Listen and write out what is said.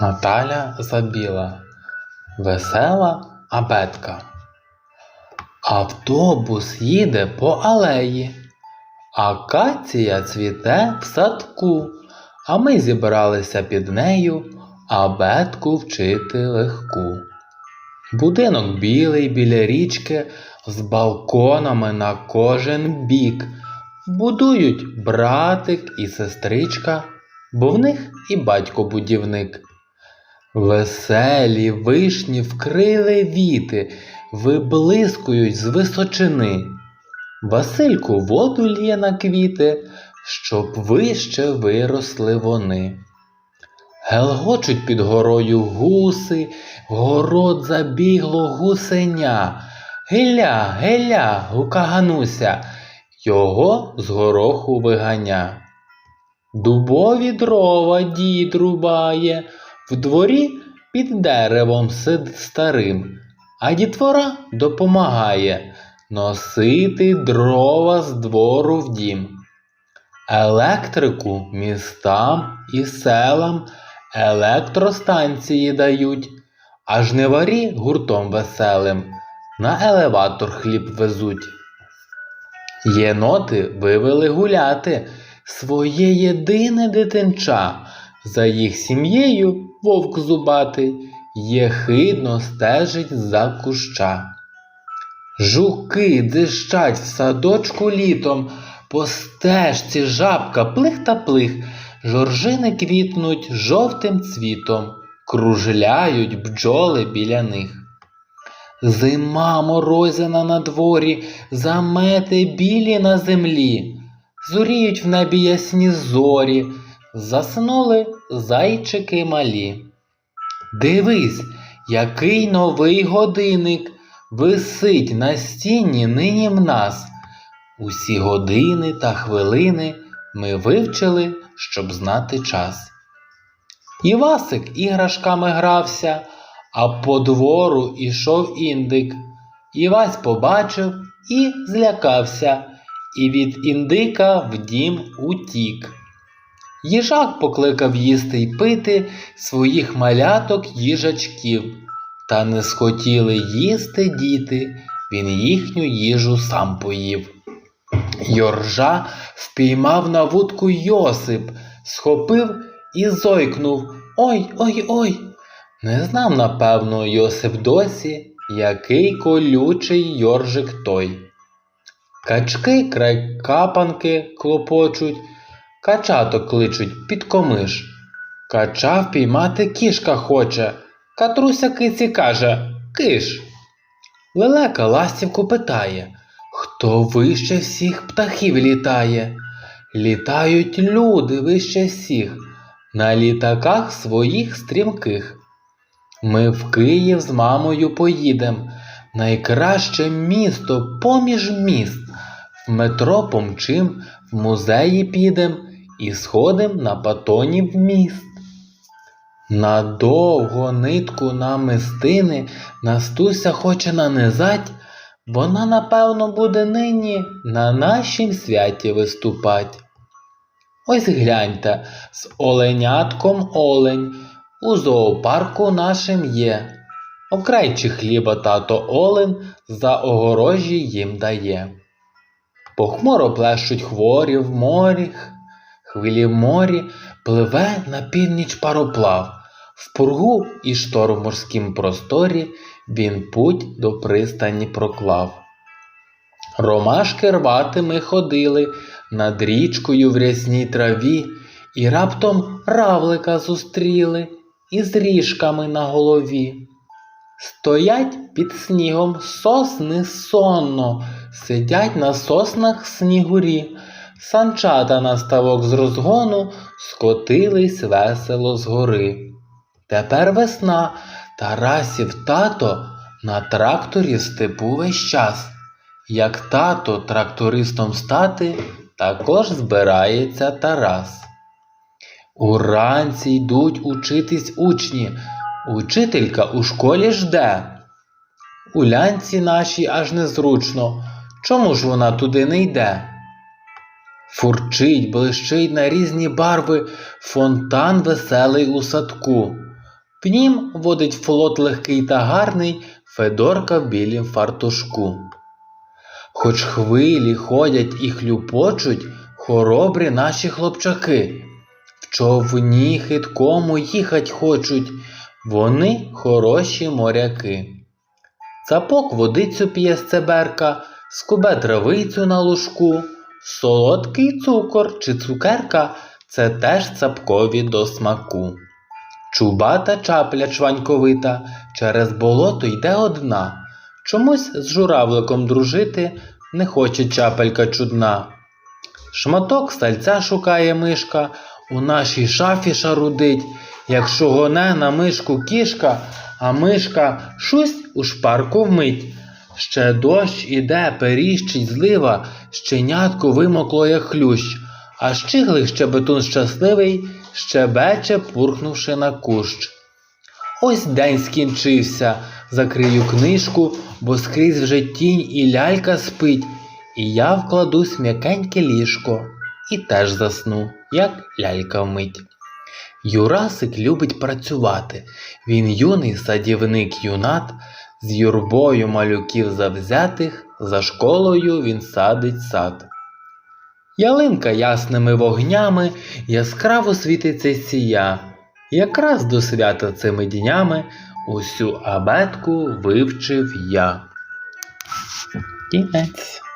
Наталя забіла, весела абетка. Автобус їде по алеї, акація цвіте в садку, а ми зібралися під нею абетку вчити легку. Будинок білий біля річки з балконами на кожен бік. Будують братик і сестричка, бо в них і батько будівник. Веселі вишні вкрили віти, виблискують з височини. Васильку воду лє на квіти, щоб вище виросли вони. Гелгочуть під горою гуси, город забігло гусеня. Геля, геля, гука Гануся, його з гороху виганя. Дубові дрова дід рубає, в дворі під деревом сид старим, а дітвора допомагає носити дрова з двору в дім. Електрику містам і селам електростанції дають, а жниварі гуртом веселим на елеватор хліб везуть. Єноти вивели гуляти своє єдине дитинча, за їх сім'єю вовк зубатий єхидно стежить за куща. Жуки дзищать в садочку літом, по стежці жабка плих та плих, жоржини квітнуть жовтим цвітом, кружляють бджоли біля них. Зима морозяна на дворі, замети білі на землі, зоріють в небі ясні зорі, заснули зайчики малі. Дивись, який новий годинник висить на стіні нині в нас. Усі години та хвилини ми вивчили, щоб знати час. Івасик іграшками грався, а по двору ішов індик. Івась побачив і злякався, і від індика в дім утік. Їжак покликав їсти й пити своїх маляток їжачків, та не схотіли їсти діти, він їхню їжу сам поїв. Йоржа впіймав на вудку Йосип, схопив і зойкнув Ой ой ой. Не знав, напевно, Йосип досі, який колючий йоржик той. Качки край капанки клопочуть, качаток кличуть під комиш. Кача впіймати кішка хоче, катруся киці каже Киш. Лелека ластівку питає Хто вище всіх птахів літає? Літають люди вище всіх, на літаках своїх стрімких. Ми в Київ з мамою поїдем, найкраще місто поміж міст. В метро помчим, в музеї підем і сходим на батоні в міст. Надовго нитку намистини Настуся хоче нанизать, вона, напевно, буде нині на нашім святі виступать. Ось гляньте, з оленятком олень у зоопарку нашим є. Окрайчі хліба тато олень за огорожі їм дає. Похмуро плещуть хворі в морі, хвилі в морі пливе на північ пароплав. В пургу і шторм морськім просторі він путь до пристані проклав. Ромашки рвати ми ходили над річкою в рясній траві, і раптом равлика зустріли із ріжками на голові. Стоять під снігом сосни сонно, сидять на соснах снігурі, санчата на ставок з розгону скотились весело з гори. Тепер весна, Тарасів тато на тракторі степу весь час. Як тато трактористом стати, також збирається Тарас. Уранці йдуть учитись учні, учителька у школі жде. Улянці нашій аж незручно, чому ж вона туди не йде? Фурчить, блищить на різні барви фонтан веселий у садку. В нім водить флот легкий та гарний Федорка в білім фартушку. Хоч хвилі ходять і хлюпочуть хоробрі наші хлопчаки, в човні хиткому їхать хочуть, вони хороші моряки. Цапок водицю п'є з цеберка, скубе травицю на лужку, солодкий цукор чи цукерка це теж цапкові до смаку. Чубата чапля чваньковита через болото йде одна. Чомусь з журавликом дружити не хоче чапелька чудна. Шматок сальця шукає мишка, у нашій шафі шарудить, якщо гоне на мишку кішка, а мишка шусь у шпарку вмить. Ще дощ іде, періщить злива, щенятко вимокло, як хлющ, а щиглих щебетун щасливий щебече, пурхнувши на кущ. Ось день скінчився, закрию книжку, бо скрізь вже тінь і лялька спить, і я вкладусь м'якеньке ліжко і теж засну, як лялька вмить. Юрасик любить працювати. Він юний садівник юнат, з юрбою малюків завзятих, за школою він садить сад. Ялинка ясними вогнями яскраво світиться сія. Якраз до свята цими днями усю абетку вивчив я. Кінець.